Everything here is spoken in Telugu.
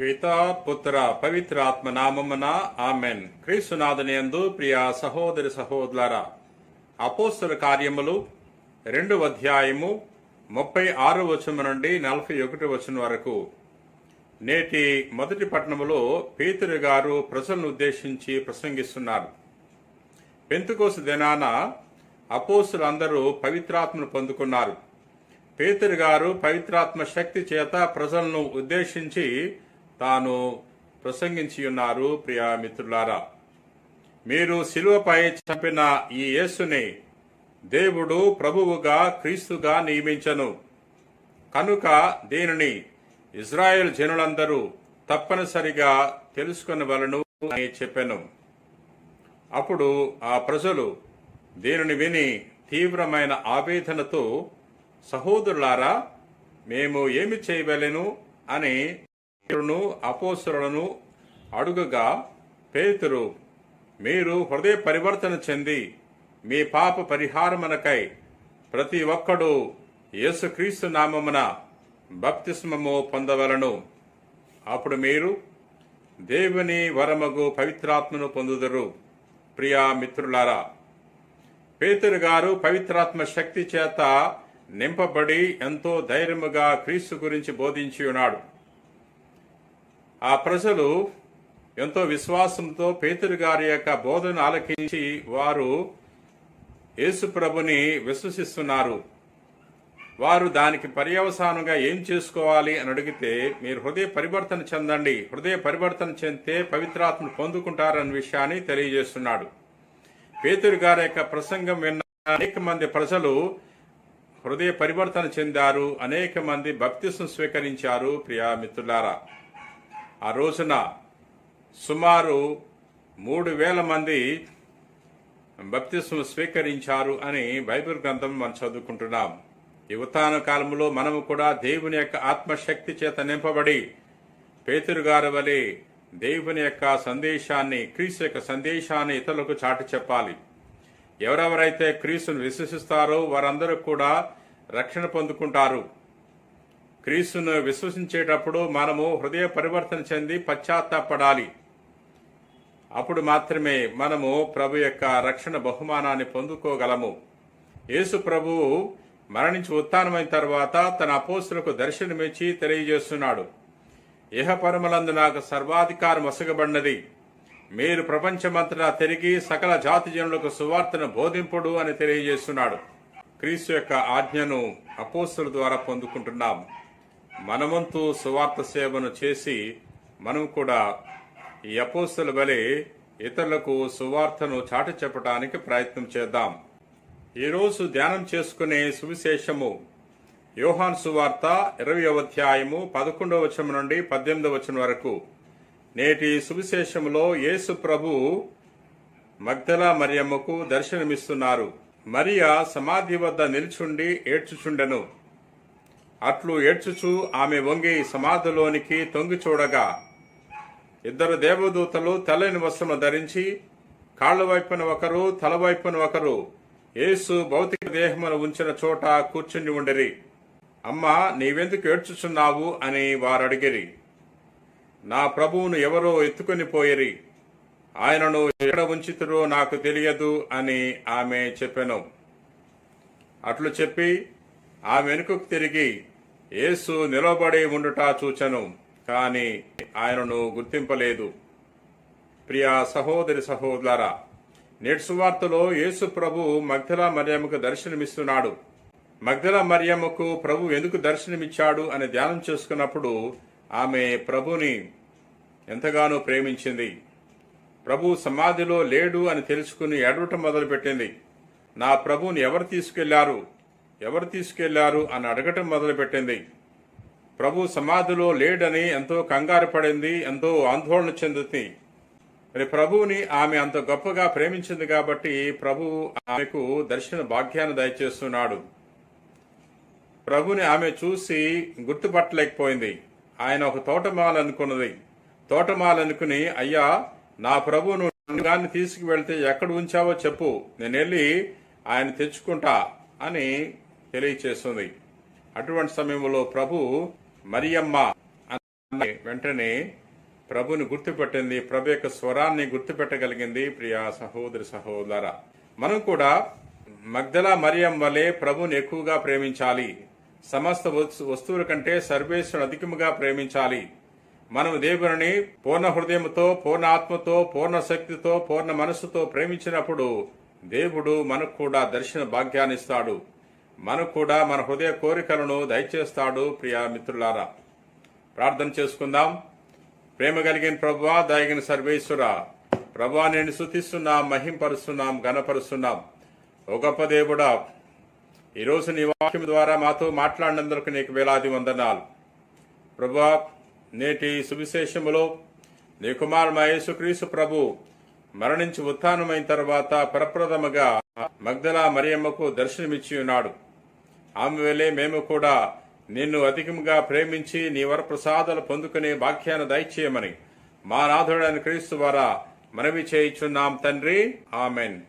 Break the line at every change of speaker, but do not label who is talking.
పితా పుత్ర పవిత్రాత్మ నామమున ఆమెన్ క్రీస్తునాథునియందు ప్రియ సహోదరి సహోదర అపోస్తుల కార్యములు రెండు అధ్యాయము ముప్పై ఆరు వచనం నుండి నలభై ఒకటి వచనం వరకు నేటి మొదటి పట్టణములో పేతురు గారు ప్రజలను ఉద్దేశించి ప్రసంగిస్తున్నారు పెంతుకోసు దినాన అపోస్తులందరూ పవిత్రాత్మను పొందుకున్నారు పేతురు గారు పవిత్రాత్మ శక్తి చేత ప్రజలను ఉద్దేశించి తాను ప్రసంగించి ఉన్నారు ప్రియా మిత్రులారా. మీరు శిలువపై చంపిన ఈ యేసుని దేవుడు ప్రభువుగా క్రీస్తుగా నియమించను. కనుక దీనిని ఇజ్రాయెల్ జనులందరూ తప్పనిసరిగా తెలుసుకునవలను అని చెప్పాను. అప్పుడు ఆ ప్రజలు దీనిని విని తీవ్రమైన ఆవేదనతో సహోదరులారా మేము ఏమి చేయవలెను? అని పేతురును అపోసురులను అడుగగా పేతురు మీరు హృదయ పరివర్తన చెంది మీ పాప పరిహారమునకై ప్రతి ఒక్కడు యేసుక్రీస్తు నామమున బప్తిస్మము పొందవలను. అప్పుడు మీరు దేవుని వరమగు పవిత్రాత్మను పొందుదురు. ప్రియా మిత్రులారా పేతురు గారు పవిత్రాత్మ శక్తి చేత నింపబడి ఎంతో ధైర్యముగా క్రీస్తు గురించి బోధించి ఉన్నాడు ఆ ప్రజలు ఎంతో విశ్వాసంతో పేతురు గారి యొక్క బోధన ఆలకించి వారు యేసు ప్రభుని విశ్వసిస్తున్నారు. వారు దానికి పర్యవసానంగా ఏం చేసుకోవాలి అని అడిగితే మీరు హృదయ పరివర్తన చెందండి. హృదయ పరివర్తన చెందితే పవిత్రాత్మను పొందుకుంటారన్న విషయాన్ని తెలియజేస్తున్నాడు. పేతురు గారి యొక్క ప్రసంగం విన్న అనేక మంది ప్రజలు హృదయ పరివర్తన చెందారు. అనేక మంది బప్తిసం స్వీకరించారు. ప్రియా మిత్రులారా ఆ రోజున సుమారు మూడు వేల మంది బప్తిస్మ స్వీకరించారు అని బైబిల్ గ్రంథం మనం చదువుకుంటున్నాం. ఈ ఉత్థాన కాలంలో మనము కూడా దేవుని యొక్క ఆత్మశక్తి చేత నింపబడి పేతురు గారి వలె దేవుని యొక్క సందేశాన్ని క్రీస్తు యొక్క సందేశాన్ని ఇతరులకు చాటి చెప్పాలి. ఎవరెవరైతే క్రీస్తును విశ్వసిస్తారో వారందరూ కూడా రక్షణ పొందుకుంటారు. క్రీస్తును విశ్వసించేటప్పుడు మనము హృదయ పరివర్తన చెంది పశ్చాత్తాపడాలి. అప్పుడు మాత్రమే మనము ప్రభు యొక్క రక్షణ బహుమానాన్ని పొందుకోగలము. యేసు ప్రభువు మరణించి ఉత్థానమైన తర్వాత తన అపోస్తులకు దర్శనమిచ్చి తెలియజేస్తున్నాడు. ఇహపరమలందు నాకు సర్వాధికారం వసగబడినది. మీరు ప్రపంచమంతటా తిరిగి సకల జాతి జనులకు సువార్తను బోధింపుడు అని తెలియజేస్తున్నాడు. క్రీస్తు యొక్క ఆజ్ఞను అపోస్తుల ద్వారా పొందుకుంటున్నాం. మనమంతు సువార్త సేవను చేసి మనం కూడా ఈ అపోస్తుల వలె ఇతరులకు సువార్తను చాటి చెప్పడానికి ప్రయత్నం చేద్దాం. ఈరోజు ధ్యానం చేసుకునే సువిశేషము యోహాన్ సువార్త ఇరవై అధ్యాయము పదకొండవ వచనం నుండి పద్దెనిమిదవ వచనం వరకు. నేటి సువిశేషములో యేసు ప్రభు మగ్దల మరియమ్మకు దర్శనమిస్తున్నారు. మరియా సమాధి వద్ద నిల్చుండి ఏడ్చుచుండెను. అట్లు ఏడ్చుచు ఆమె వంగి సమాధిలోనికి తొంగి చూడగా ఇద్దరు దేవదూతలు తెల్లని వస్త్రము ధరించి కాళ్ళ వైపున ఒకరు తల వైపున ఒకరు యేసు భౌతిక దేహమును ఉంచిన చోట కూర్చుని ఉండరి. అమ్మా నీవెందుకు ఏడ్చుచున్నావు? అని వారు అడిగిరి నా ప్రభువును ఎవరో ఎత్తుకొని పోయిరి. ఆయనను ఎక్కడ ఉంచితురో నాకు తెలియదు అని ఆమె చెప్పెను. అట్లు చెప్పి ఆమె వెనుకకు తిరిగి యేసు నిలబడి ఉండుట చూచను కాని ఆయనను గుర్తింపలేదు. ప్రియా సహోదరి సహోదరా నేటి సువార్తలో యేసు ప్రభు మగ్ధల మరియమ్మకు దర్శనమిస్తున్నాడు. మగ్ధల మర్యమ్మకు ప్రభు ఎందుకు దర్శనమిచ్చాడు అని ధ్యానం చేసుకున్నప్పుడు ఆమె ప్రభుని ఎంతగానో ప్రేమించింది. ప్రభు సమాధిలో లేడు అని తెలుసుకుని ఎడవటం మొదలుపెట్టింది. నా ప్రభుని ఎవరు తీసుకెళ్ళారు? ఎవరు తీసుకెళ్ళారు అని అడగటం మొదలుపెట్టింది. ప్రభు సమాధిలో లేడని ఎంతో కంగారు పడింది ఎంతో ఆందోళన చెందుతుంది మరి ప్రభువుని ఆమె అంత గొప్పగా ప్రేమించింది కాబట్టి ప్రభు ఆమెకు దర్శన భాగ్యాన్ని దయచేస్తున్నాడు. ప్రభుని ఆమె చూసి గుర్తుపట్టలేకపోయింది. ఆయన ఒక తోటమాల అనుకున్నది. తోటమాల అనుకుని అయ్యా నా ప్రభువును గాన్ని తీసుకువెళ్తే ఎక్కడ ఉంచావో చెప్పు. నేను వెళ్ళి ఆయన తెచ్చుకుంటా అని తెలియచేస్తుంది. అటువంటి సమయంలో ప్రభు మరియమ్మ వెంటనే ప్రభుని గుర్తుపెట్టింది. ప్రభు యొక్క స్వరాన్ని గుర్తుపెట్టగలిగింది. ప్రియా సహోదరి సహోదర మనం కూడా మగ్దల మరియం వలె ప్రభుని ఎక్కువగా ప్రేమించాలి. సమస్త వస్తువుల కంటే సర్వేశ్వరుని అధికముగా ప్రేమించాలి. మనం దేవుని పూర్ణ హృదయంతో పూర్ణ ఆత్మతో పూర్ణ శక్తితో పూర్ణ మనస్సుతో ప్రేమించినప్పుడు దేవుడు మనకు కూడా దర్శన భాగ్యాన్నిస్తాడు మనకు కూడా మన హృదయ కోరికలను దయచేస్తాడు ప్రియా మిత్రులారా. ప్రార్థన చేసుకుందాం. ప్రేమ కలిగిన ప్రభువా దయగిన సర్వేశ్వర ప్రభా నేను శుతిస్తున్నాం మహింపరుస్తున్నాం గణపరుస్తున్నాం ఒక గొప్ప దేవుడా ఈరోజు నీ వాక్యం ద్వారా మాతో మాట్లాడినందుకు నీకు వేలాది వందనాలు. ప్రభా నేటి సువిశేషములో నీ కుమారుడు మహేసుక్రీసు ప్రభు మరణించి ఉత్థానమైన తర్వాత ప్రప్రథమగా మగ్ధలా మరియమ్మకు దర్శనమిచ్చి ఉన్నాడు. ఆమె వేలే మేము కూడా నిన్ను అధికంగా ప్రేమించి నీ వరప్రసాదాలు పొందుకునే భాగ్యాన్ని దయచేయమని మా నాథుడైన క్రీస్తు ద్వారా మనవి చేయించున్నాం తండ్రి. ఆమెన్.